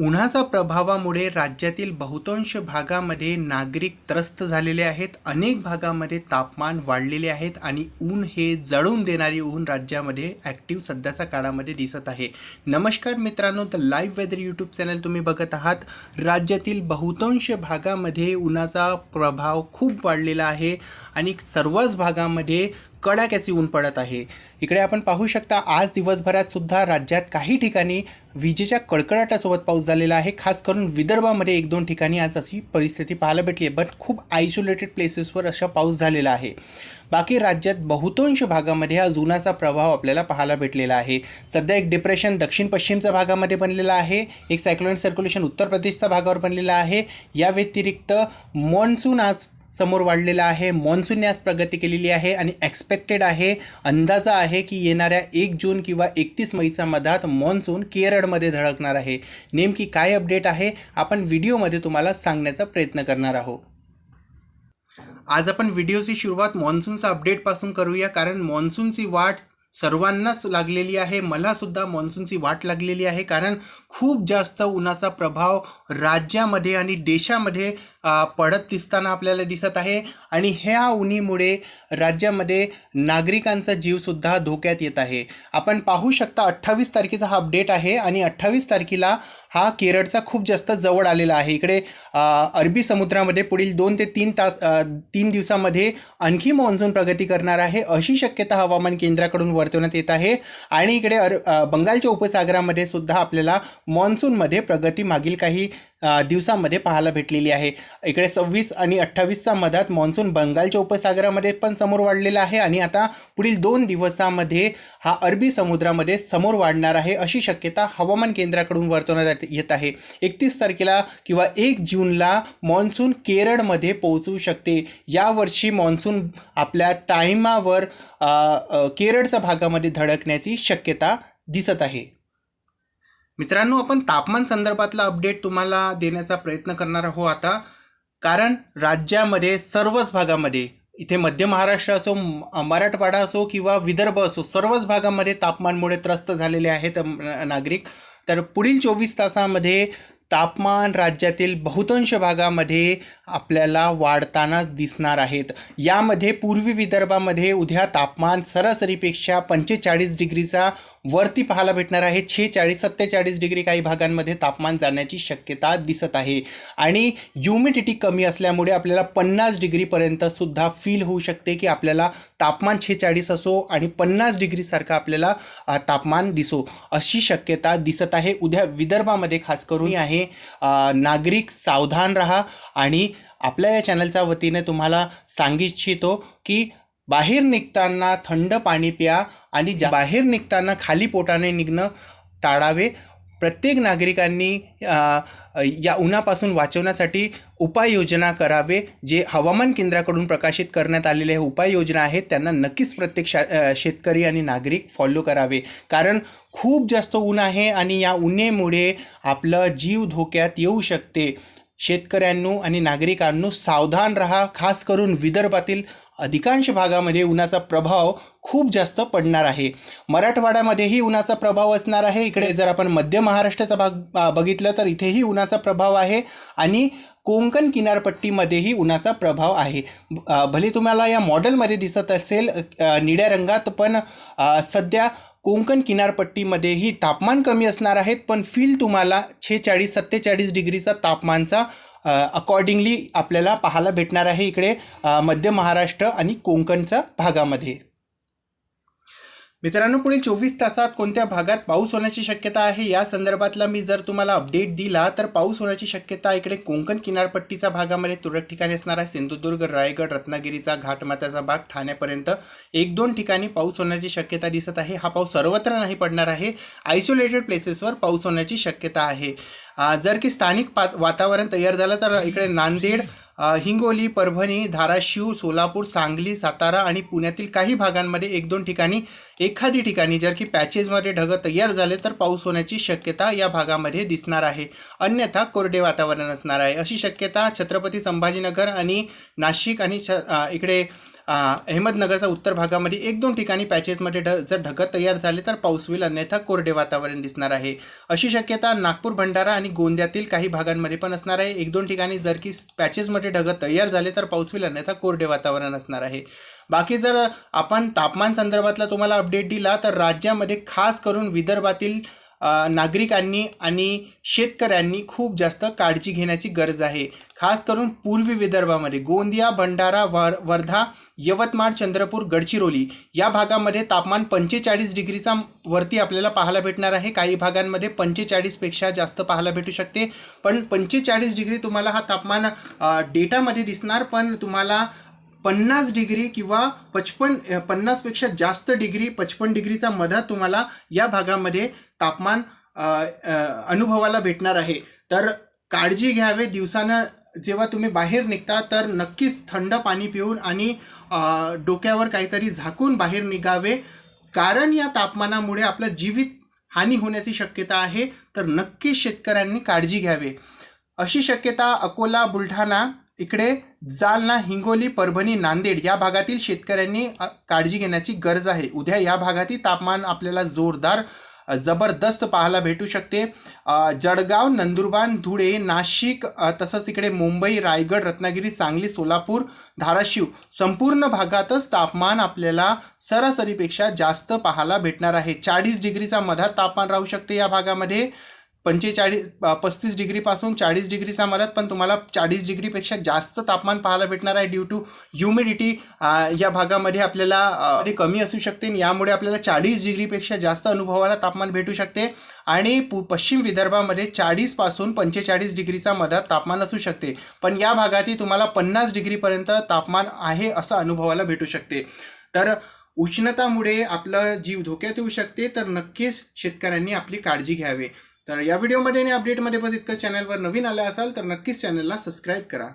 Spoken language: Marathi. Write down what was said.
उन्हाचा प्रभावामुळे राज्यातील बहुतांश भागामध्ये नागरिक त्रस्त झालेले आहेत. अनेक भागामध्ये तापमान वाढलेले आहेत आणि ऊन हे जळून देणारी ऊन राज्यामध्ये ॲक्टिव्ह सध्याच्या काळामध्ये दिसत आहे. नमस्कार मित्रांनो the live weather YouTube channel तुम्ही बघत आहात. राज्यातील बहुतांश भागामध्ये उन्हाचा प्रभाव खूप वाढलेला आहे आणि सर्वच भागामध्ये कडाक्याचे ऊन पडत आहे. इकडे आपण पाहू शकता आज दिवसभरात सुद्धा राज्यात काही ठिकाणी विजेच्या कडकडाटासोबत पाऊस झालेला आहे. खास करून विदर्भामध्ये एक दोन ठिकाणी आज अशी परिस्थिती पाहायला भेटली आहे. बट खूप आयसोलेटेड प्लेसेसवर असा पाऊस झालेला आहे. बाकी राज्यात बहुतांश भागामध्ये हा जुनाचा प्रभाव आपल्याला पाहायला भेटलेला आहे. सध्या एक डिप्रेशन दक्षिण पश्चिमच्या भागामध्ये बनलेला आहे. एक सायक्लोनिक सर्क्युलेशन उत्तर प्रदेशच्या भागावर बनलेला आहे. या व्यतिरिक्त मॉन्सून आज समोर वाढलेला आहे. मॉन्सूनने आज प्रगती केलेली आहे आणि एक्सपेक्टेड आहे अंदाजा आहे की येणाऱ्या एक जून किंवा एकतीस मईच्या मधात मॉन्सून केरळमध्ये धडकणार आहे. नेमकी काय अपडेट आहे? आपण व्हिडिओमध्ये तुम्हाला सांगण्याचा प्रयत्न करणार आहोत. आज आपण व्हिडिओची सुरुवात मॉन्सूनचा अपडेटपासून करूया कारण मॉन्सूनची वाट सर्वांनाच लागलेली आहे. मलासुद्धा मान्सूनची मॉन्सूनची वाट लागलेली आहे. कारण खूप जास्त उन्हाचा प्रभाव राज्यामध्ये आणि देशामध्ये पडत दिसताना आपल्याला दिसत आहे. आणि ह्या उन्हीमुळे राज्यामध्ये नागरिकांचा जीवसुद्धा धोक्यात येत आहे. आपण पाहू शकता अठ्ठावीस तारखेचा हा अपडेट आहे आणि अठ्ठावीस तारखेला हा केरळचा खूप जास्त जवळ आलेला आहे. इकडे अरबी समुद्रामध्ये पुढील दोन ते तीन तास तीन दिवसामध्ये आणखी मान्सून प्रगती करणार आहे. अशी शक्यता हवामान केंद्राकडून वर्तवण्यात येत आहे. आणि इकडे अर बंगालच्या उपसागरामध्ये सुद्धा आपल्याला मॉन्सूनमध्ये प्रगती मागील काही दिवसामध्ये पाहायला भेटलेली आहे. इकडे सव्वीस आणि अठ्ठावीसच्या मधात मॉन्सून बंगालच्या उपसागरामध्ये पण समोर वाढलेला आहे आणि आता पुढील दोन दिवसामध्ये हा अरबी समुद्रामध्ये समोर वाढणार आहे अशी शक्यता हवामान केंद्राकडून वर्तवण्यात येत आहे. एकतीस तारखेला किंवा एक जूनला मॉन्सून केरळमध्ये पोहोचू शकते. यावर्षी मॉन्सून आपल्या टायमावर केरळच्या भागामध्ये धडकण्याची शक्यता दिसत आहे. मित्रांनो आपण तापमान संदर्भातला अपडेट तुम्हाला देण्याचा प्रयत्न करणार आहोत आता. कारण राज्यामध्ये सर्वच भागामध्ये इथे मध्य महाराष्ट्र असो मराठवाडा असो किंवा विदर्भ असो सर्वच भागामध्ये तापमानमुळे त्रस्त झालेले आहेत नागरिक. तर पुढील चोवीस तासामध्ये तापमान राज्यातील बहुतांश भागामध्ये आपल्याला वाढताना दिसणार आहेत. यामध्ये पूर्वी विदर्भामध्ये उद्या तापमान सरासरीपेक्षा पंचेचाळीस डिग्रीचा वरती पाहायला भेटणार आहे. छेचाळीस सत्तेचाळीस डिग्री काही भागांमध्ये तापमान जाण्याची शक्यता दिसत आहे. आणि ह्युमिडिटी कमी असल्यामुळे आपल्याला पन्नास डिग्रीपर्यंत सुद्धा फील होऊ शकते की आपल्याला तापमान छेचाळीस असो आणि पन्नास डिग्रीसारखं आपल्याला तापमान दिसो अशी शक्यता दिसत आहे. उद्या विदर्भामध्ये खास करून आहे नागरिक सावधान राहा आणि आपल्या या चॅनलच्या वतीने तुम्हाला सांगू इच्छितो की बाहेर निघताना थंड पाणी प्या आणि ज्या बाहेर निघताना खाली पोटाने निघणं टाळावे. प्रत्येक नागरिकांनी या उन्हापासून वाचवण्यासाठी उपाययोजना करावे जे हवामान केंद्राकडून प्रकाशित करण्यात आलेले उपाययोजना आहेत त्यांना नक्कीच प्रत्येक शा शेतकरी आणि नागरिक फॉलो करावे. कारण खूप जास्त ऊन आहे आणि या उन्हेमुळे आपलं जीव धोक्यात येऊ शकते. शेतकऱ्यांनो आणि नागरिकांनो सावधान रहा खास करून विदर्भातील अधिकांश भागामध्ये उन्हाचा प्रभाव खूप जास्त पडणार आहे. मराठवाड्यामध्येही उन्हाचा प्रभाव असणार आहे. इकडे जर आपण मध्य महाराष्ट्राचा भाग बघितलं तर इथेही उन्हाचा प्रभाव आहे आणि कोंकण किनारपट्टीमध्येही उन्हाचा प्रभाव आहे. भले तुम्हाला या मॉडेलमध्ये दिसत असेल निळ्या रंगात पण सध्या कोंकण किनारपट्टीमध्येही तापमान कमी असणार आहेत पण फील तुम्हाला छेचाळीस सत्तेचाळीस डिग्रीचा तापमानचा अकॉर्डिंगली आपल्याला पाहायला भेटणार आहे इकडे मध्य महाराष्ट्र आणि कोकणच्या भागामध्ये. मित्रांनो पुढील चोवीस तासात कोणत्या भागात पाऊस होण्याची शक्यता आहे? या संदर्भातला मी जर तुम्हाला अपडेट दिला तर पाऊस होण्याची शक्यता इकडे कोकण किनारपट्टीच्या भागामध्ये तुरळक ठिकाणी असणार आहे. सिंधुदुर्ग रायगड रत्नागिरीचा घाटमाथ्याचा भाग ठाण्यापर्यंत एक दोन ठिकाणी पाऊस होण्याची शक्यता दिसत आहे. हा पाऊस सर्वत्र नाही पडणार आहे. आयसोलेटेड प्लेसेसवर पाऊस होण्याची शक्यता आहे. जर की स्थानिक पात वातावरण तयार झालं तर इकडे नांदेड हिंगोली परभणी धाराशिव सोलापूर सांगली सातारा आणि पुण्यातील काही भागांमध्ये एक दोन ठिकाणी एखादी ठिकाणी जर की पॅचेसमध्ये ढगं तयार झाले तर पाऊस होण्याची शक्यता या भागामध्ये दिसणार आहे. अन्यथा कोरडे वातावरण असणार आहे. अशी शक्यता छत्रपती संभाजीनगर आणि नाशिक आणि छ इकडे अहमदनगरचा उत्तर भागामध्ये एक दोन ठिकाणी पॅचेसमध्ये ढ जर ढग तयार झाले तर पाऊस होईल अन्यथा कोरडे वातावरण दिसणार आहे. अशी शक्यता नागपूर भंडारा आणि गोंद्यातील काही भागांमध्ये पण असणार आहे. एक दोन ठिकाणी जर की पॅचेसमध्ये ढग तयार झाले तर पाऊस होईल अन्यथा कोरडे वातावरण असणार आहे. बाकी जर आपण तापमान संदर्भातला तुम्हाला अपडेट दिला तर राज्यामध्ये खास करून विदर्भातील नागरिकांनी आणि शेतकऱ्यांनी खूप जास्त काळजी घेण्याची गरज आहे. खास करून पूर्वी विदर्भामध्ये गोंदिया भंडारा वर वर्धा यवतमाळ चंद्रपूर गडचिरोली या भागामध्ये तापमान पंचेचाळीस डिग्रीचा वरती आपल्याला पाहायला भेटणार आहे. काही भागांमध्ये पंचेचाळीसपेक्षा जास्त पाहायला भेटू शकते. पण पंचेचाळीस डिग्री तुम्हाला हा तापमान डेटामध्ये दिसणार पण तुम्हाला पन्नास डिग्री किंवा पचपन पन्नासपेक्षा जास्त डिग्री पचपन डिग्रीचा मधात तुम्हाला या भागामध्ये तापमान अनुभवाला भेटणार आहे. तर काळजी घ्यावे. दिवसानं जेव्हा तुम्ही बाहेर निघता तर नक्कीच थंड पाणी पिऊन आणि डोक्यावर काहीतरी झाकून बाहेर निघावे. कारण या तापमानामुळे आपलं जीवित हानी होण्याची शक्यता आहे. तर नक्कीच शेतकऱ्यांनी काळजी घ्यावे. अशी शक्यता अकोला बुलढाणा इकडे जालना हिंगोली परभणी नांदेड या भागातील शेतकऱ्यांनी काळजी घेण्याची गरज आहे. उद्या या भागातील तापमान आपल्याला जोरदार जबरदस्त पाहायला भेटू शकते. जळगाव नंदुरबार धुळे नाशिक तसंच इकडे मुंबई रायगड रत्नागिरी सांगली सोलापूर धाराशिव संपूर्ण भागातच तापमान आपल्याला सरासरीपेक्षा जास्त पाहायला भेटणार आहे. चाळीस डिग्रीचा मधात तापमान राहू शकते या भागामध्ये. पंचेचाळीस पस्तीस डिग्रीपासून चाळीस डिग्रीचा मधात पण तुम्हाला चाळीस डिग्रीपेक्षा जास्त तापमान पाहायला भेटणार आहे ड्यू टू ह्युमिडिटी या भागामध्ये आपल्याला कमी असू शकते आणि यामुळे आपल्याला चाळीस डिग्रीपेक्षा जास्त अनुभवाला तापमान भेटू शकते. आणि पु पश्चिम विदर्भामध्ये चाळीसपासून पंचेचाळीस डिग्रीचा मधात तापमान असू शकते. पण या भागातही तुम्हाला पन्नास डिग्रीपर्यंत तापमान आहे असं अनुभवाला भेटू शकते. तर उष्णतामुळे आपलं जीव धोक्यात येऊ शकते तर नक्कीच शेतकऱ्यांनी आपली काळजी घ्यावी. तर या व्हिडिओमध्ये आणि अपडेटमध्ये बस इतकंच चॅनलवर नवीन आला असाल तर नक्कीच चॅनलला सबस्क्राईब करा.